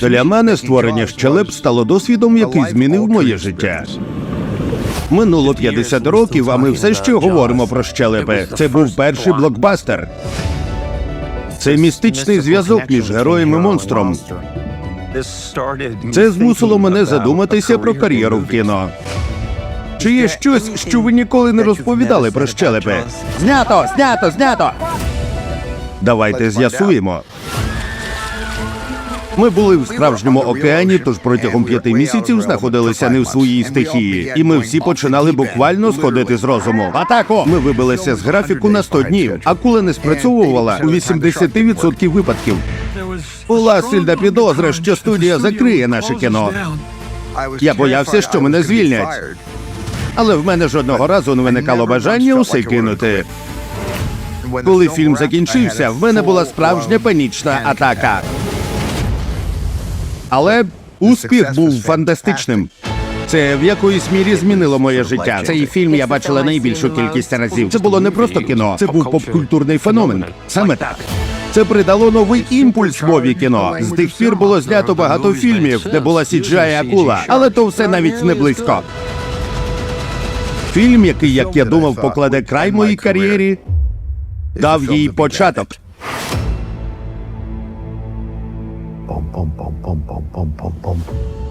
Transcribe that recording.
Для мене створення щелеп стало досвідом, який змінив моє життя. Минуло 50 років, а ми все ще говоримо про щелепи. Це був перший блокбастер. Це містичний зв'язок між героєм і монстром. Це змусило мене задуматися про кар'єру в кіно. Чи є щось, що ви ніколи не розповідали про щелепи? Знято, знято, знято. Давайте з'ясуємо. Ми були в справжньому океані, тож протягом п'яти місяців знаходилися не в своїй стихії, і ми всі починали буквально сходити з розуму. В атаку! Ми вибилися з графіку на 100 днів. Акула не спрацьовувала у 80% випадків. Була сильна підозра, що студія закриє наше кіно. Я боявся, що мене звільнять. Але в мене жодного разу не виникало бажання усе кинути. Коли фільм закінчився, в мене була справжня панічна атака. Але успіх був фантастичним. Це в якоїсь мірі змінило моє життя. Цей фільм я бачила найбільшу кількість разів. Це було не просто кіно, це був попкультурний феномен. Саме так. Це придало новий імпульс мові кіно. З тих пір було знято багато фільмів, де була CGI акула, але то все навіть не близько. Фільм, який, як я думав, покладе край моїй кар'єрі, дав їй початок. 梆梆梆梆梆梆梆梆